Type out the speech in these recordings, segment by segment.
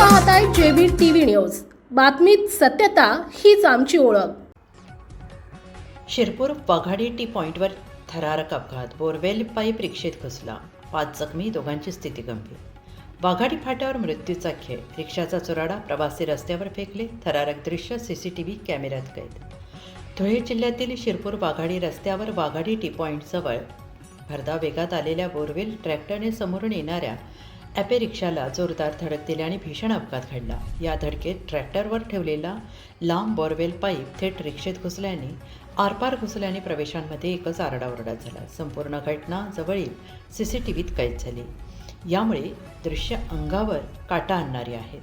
पाहताय JB TV news. बातमीत सत्यता हीच आमची ओळख. शिरपूर वाघाडी टी पॉईंटवर थरारक अपघात. बोरवेल पाईप रिक्षेत घुसला. पाच जखमी दोघांची स्थिती गंभीर. वाघाडी फाट्यावर मृत्यूचा खेळ. रिक्षाचा चुराडा प्रवासी रस्त्यावर फेकले. थरारक दृश्य सीसीटीव्ही कॅमेऱ्यात कैद. धुळे जिल्ह्यातील शिरपूर वाघाडी रस्त्यावर वाघाडी टी पॉइंटजवळ भरधाव वेगात आलेल्या बोरवेल ट्रॅक्टरने समोरून येणाऱ्या ॲपे रिक्षाला जोरदार धडक दिली आणि भीषण अपघात घडला. या धडकेत ट्रॅक्टरवर ठेवलेला लांब बोरवेल पाईप थेट रिक्षेत घुसल्याने आरपार घुसल्याने प्रवेशांमध्ये एकच आरडाओरडा झाला. संपूर्ण घटना जवळील सी सी टी व्हीत कैद झाली. यामुळे दृश्य अंगावर काटा आणणारी आहेत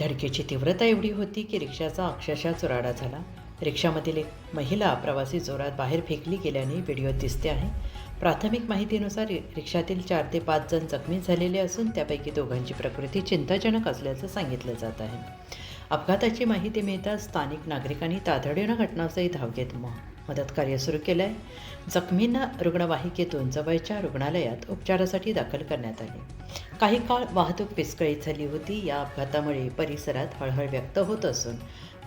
धडकेची तीव्रता एवढी होती की रिक्षाचा अक्षरशः चुराडा झाला. रिक्षामधील एक महिला प्रवासी जोरात बाहेर फेकली गेल्याने व्हिडिओ दिसते आहे. प्राथमिक माहितीनुसार रिक्षातील चार ते पाच जण जखमी झालेले असून त्यापैकी दोघांची प्रकृती चिंताजनक असल्याचं सांगितलं जात आहे. अपघाताची माहिती मिळताच स्थानिक नागरिकांनी तातडीनं घटनास्थळी धाव घेत मदतकार्य सुरू केलं आहे जखमींना रुग्णवाहिकेतून जवळच्या रुग्णालयात उपचारासाठी दाखल करण्यात आले. काही काळ वाहतूक विस्कळीत झाली होती. या अपघातामुळे परिसरात हळहळ व्यक्त होत असून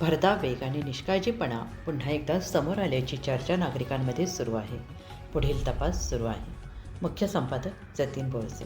भरधाव वेग आणि निष्काळजीपणा पुन्हा एकदा समोर आल्याची चर्चा नागरिकांमध्ये सुरू आहे. पुढील तपास सुरू आहे. मुख्य संपादक जतीन बोरसे.